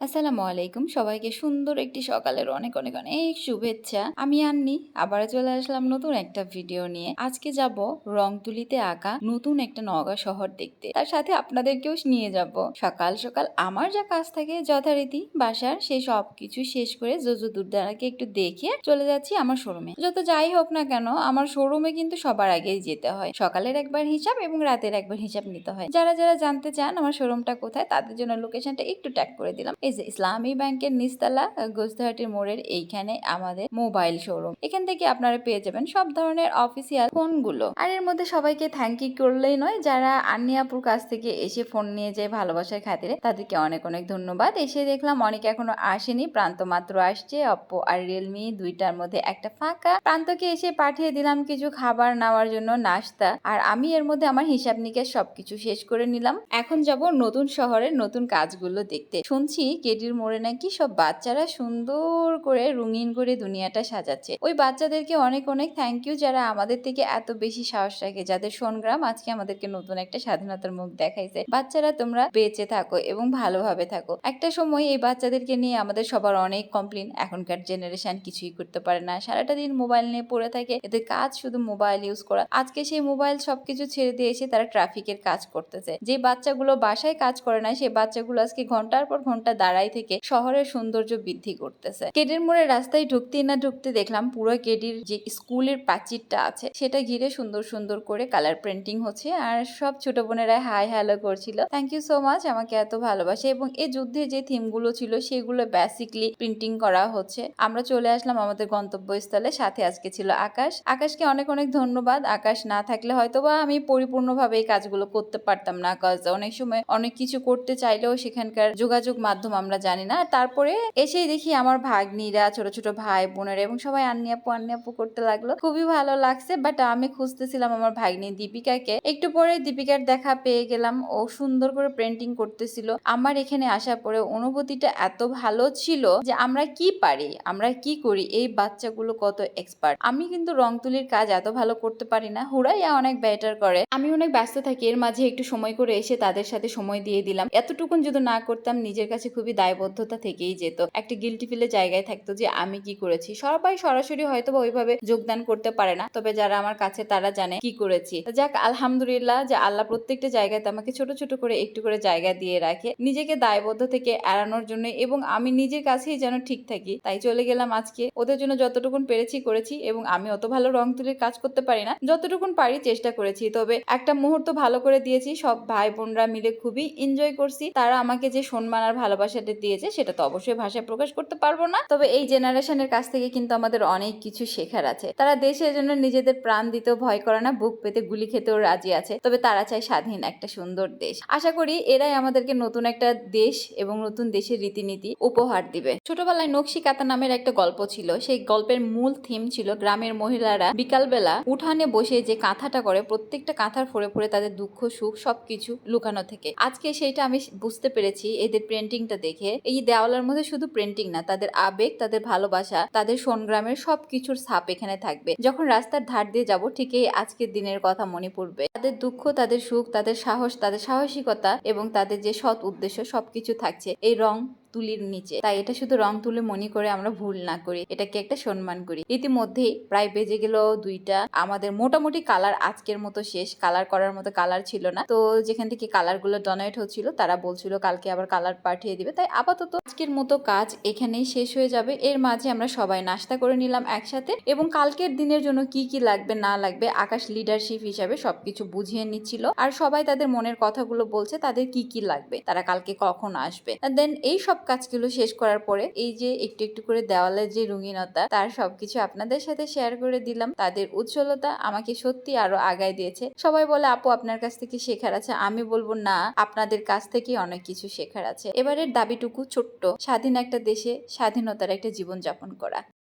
আসসালামু আলাইকুম। সবাইকে সুন্দর একটি সকালের অনেক অনেক অনেক শুভেচ্ছা। আমি আন্নি আবার চলে আসলাম নতুন একটা ভিডিও নিয়ে। আজকে যাব রং তুলিতে আঁকা নতুন একটা নগা শহর দেখতে। তার সাথে আপনাদেরকেও নিয়ে যাব। সকাল সকাল আমার যা কাজ থাকে যথারীতি বাসার সেই সব কিছু শেষ করে জজু দুর্দারাকে একটু দেখে চলে যাচ্ছি আমার শোরুমে। যত যাই হোক না কেন, আমার শোরুমে কিন্তু সবার আগেই যেতে হয়। সকালের একবার হিসাব এবং রাতের একবার হিসাব নিতে হয়। যারা যারা জানতে চান আমার শোরুমটা কোথায়, তাদের জন্য লোকেশনটা একটু ট্যাগ করে দিলাম। এই যে ইসলামী ব্যাংকের নিস্তালা গোস্তাহাটির মোড়ের এইখানে আমাদের মোবাইল শোরুম। এখান থেকে আপনারা পেয়ে যাবেন সব ধরনের অফিসিয়াল ফোনগুলো। আর এর মধ্যে সবাইকে থ্যাংক ইউ করলেই নয়, যারা আন্নিয়াপুর কাছ থেকে এসে ফোন নিয়ে যায় ভালোবাসার খাতিরে, তাদেরকে অনেক অনেক ধন্যবাদ। এসে দেখলাম অনেক এখনও আসেনি, প্রান্ত মাত্র আসছে অপ্পো আর রিয়েলমি দুইটার মধ্যে একটা ফাঁকা। প্রান্তকে এসে পাঠিয়ে দিলাম কিছু খাবার নেওয়ার জন্য, নাস্তা। আর আমি এর মধ্যে আমার হিসাব নিকাশ সবকিছু শেষ করে নিলাম। এখন যাব নতুন শহরের নতুন কাজগুলো দেখতে। শুনছি কেডির মোড়ে নাকি সব বাচ্চারা সুন্দর করে রঙিন করে দুনিয়াটা সাজাচ্ছে। ওই বাচ্চাদেরকে অনেক অনেক থ্যাংক ইউ যারা আমাদের থেকে এত বেশি সাহস রাখে, যাদের সংগ্রাম আজকে আমাদেরকে নতুন একটা স্বাধীনতার মুখ দেখাইছে। বাচ্চারা তোমরা বেঁচে থাকো এবং ভালোভাবে থাকো। একটা সময় এই বাচ্চাদেরকে নিয়ে আমাদের সবার অনেক কমপ্লেন এখনকার জেনারেশন কিছুই করতে পারে না। সারাটা দিন মোবাইল নিয়ে পড়ে থাকে। এদের কাজ শুধু মোবাইল ইউজ করা। আজকে সেই মোবাইল সবকিছু ছেড়ে দিয়ে এসে তারা ট্রাফিকের কাজ করতেছে। যে বাচ্চাগুলো বাসায় কাজ করে না সেই বাচ্চাগুলো আজকে ঘণ্টার পর ঘণ্টা দাঁড়াই থেকে শহরের সৌন্দর্য বৃদ্ধি করতেছে। কেডির মোড়ে রাস্তায় ঢুকতেই না ঢুকতে দেখলাম পুরো কেডির যে স্কুলের প্রাচীরটা আছে, সেটা ঘিরে সুন্দর সুন্দর করে কালার প্রিন্টিং হচ্ছে আর সব ছোট বোনেরা হাই হ্যালো করছিল। থ্যাংক ইউ সো মাচ আমাকে এত ভালোবাসে এবং এই যুদ্ধে যে থিমগুলো ছিল সেগুলো বেসিকলি প্রিন্টিং করা হচ্ছে। আমরা চলে আসলাম আমাদের গন্তব্যস্থলে, সাথে আজকে ছিল আকাশ। আকাশকে অনেক অনেক ধন্যবাদ। আকাশ না থাকলে হয়তো বা আমি পরিপূর্ণভাবে এই কাজগুলো করতে পারতাম না কাজ অনেক সময় অনেক কিছু করতে চাইলেও সেখানকার যোগাযোগ মাধ্যম আমরা জানি না। তারপরে এসেই দেখি আমার ভাগ্নিরা, ছোট ছোট ভাই বোনেরা এবং সবাই আন্নি আপু আন্নি আপু করতে লাগল। খুবই ভালো লাগছে বাট আমি খুঁজতেছিলাম আমার ভাগ্নি দীপিকাকে। একটু পরে দীপিকার দেখা পেয়ে গেলাম। ও সুন্দর করে পেন্টিং করতেছিল। আমার এখানে আসার পরে অনুভূতিটা এত ভালো ছিল যে আমরা কি পারি, আমরা কি করি, এই বাচ্চাগুলো কত এক্সপার্ট আমি কিন্তু রং তুলির কাজ এত ভালো করতে পারি না। হুড়াইয়া অনেক বেটার করে। আমি অনেক ব্যস্ত থাকি, এর মাঝে একটু সময় করে এসে তাদের সাথে সময় দিয়ে দিলাম। এতটুকুন যদি না করতাম, নিজের কাছে খুবই দায়বদ্ধতা থেকেই যেত। একটা গিলটি ফিলে জায়গায় থাকতো যে, আমি কি করেছি? সবাই সরাসরি হয়তো ওইভাবে যোগদান করতে পারে না। তবে যারা আমার কাছে, তারা জানে কি করেছি। যাক, আলহামদুলিল্লাহ যে আল্লাহ প্রত্যেকটা জায়গাতে আমাকে ছোট ছোট করে একটু করে জায়গা দিয়ে রাখে। নিজেকে দায়বদ্ধ থেকে এড়ানোর জন্য এবং আমি নিজের কাছেই যেন ঠিক থাকি। তাই চলে গেলাম আজকে। ওদের জন্য যতটুকুন পেরেছি, করেছি এবং আমি অত ভালো রং তুলির কাজ করতে পারি না। যতটুকুন পারি চেষ্টা করেছি। তবে একটা মুহূর্ত ভালো করে দিয়েছি। সব ভাই বোনরা মিলে খুবই এনজয় করছি। তারা আমাকে যে সম্মান আর ভালোবাসাটা দিয়েছে, সেটা তো অবশ্যই ভাষায় প্রকাশ করতে পারব না। তবে এই জেনারেশনের কাছ থেকে কিন্তু আমাদের অনেক কিছু শেখার আছে। তারা দেশের জন্য নিজেদের প্রাণ দিতেও ভয় করে না, বুক পেতে গুলি খেতেও রাজি আছে। তবে তারা চায় স্বাধীন একটা সুন্দর দেশ। আশা করি এরাই আমাদেরকে নতুন একটা দেশ এবং নতুন দেশের রীতিনীতি উপহার দিবে। ছোটবেলায় নকশি কাতা নামের একটা গল্প ছিল। সেই গল্পের মূল থিম ছিল গ্রামের মহিলারা বিকালবেলা উঠানে বসে যে কাঁথাটা করে, প্রত্যেকটা কাঁথার ফোরে ফোরে তাদের দুঃখ, সুখ সবকিছু লুকানো থেকে। আজকে সেইটা আমি বুঝতে পেরেছি, এদের প্রিন্টিংটা দেখে, এই দেওয়ালের মধ্যে শুধু প্রিন্টিং না, তাদের আবেগ, তাদের ভালোবাসা, তাদের সংগ্রামের সবকিছুর ছাপ এখানে থাকবে। যখন রাস্তার ধার দিয়ে যাব, ঠিক এই আজকের দিনের কথা মনে পড়বে। তাদের দুঃখ, তাদের সুখ, তাদের সাহস, তাদের সাহসিকতা এবং তাদের যে সৎ উদ্দেশ্য সবকিছু থাকছে। এই রং তুলির নিচে। তাই এটা শুধু রং তুলে মনে করে আমরা ভুল না করি, এটাকে একটা সম্মান করি। ইতিমধ্যেই প্রায় বেজে গেল দুইটা। আমাদের মোটামুটি কালার আজকের মতো শেষ। কালার করার মতো কালার ছিল না। তো যেখান থেকে কালারগুলো ডোনেট হচ্ছিল, তারা বলছিল কালকে আবার কালার পাঠিয়ে দিবে। তাই আপাতত আজকের মতো কাজ এখানেই শেষ হয়ে যাবে। এর মাঝে আমরা সবাই নাস্তা করে নিলাম একসাথে। এবং কালকের দিনের জন্য কি কি লাগবে, না লাগবে, আকাশ লিডারশিপ হিসাবে সবকিছু বুঝিয়ে নিচ্ছিল। আর সবাই তাদের মনের কথাগুলো বলছে, তাদের কি কি লাগবে, তারা কালকে কখন আসবে। দেন এই সব কাজগুলো শেষ করার পরে এই যে একটু একটু করে দেওয়ালের যে রঙিনতা, তার সবকিছু আপনাদের সাথে শেয়ার করে দিলাম। তাদের উজ্জ্বলতা আমাকে সত্যি আরও আগায় দিয়েছে। সবাই বলে, আপু, আপনার কাছ থেকে শেখার আছে। আমি বলব, না, আপনাদের কাছ থেকে অনেক কিছু শেখার আছে। এবারের দাবিটুকু ছোট্ট, স্বাধীন একটা দেশে স্বাধীনতার একটা জীবন যাপন করা।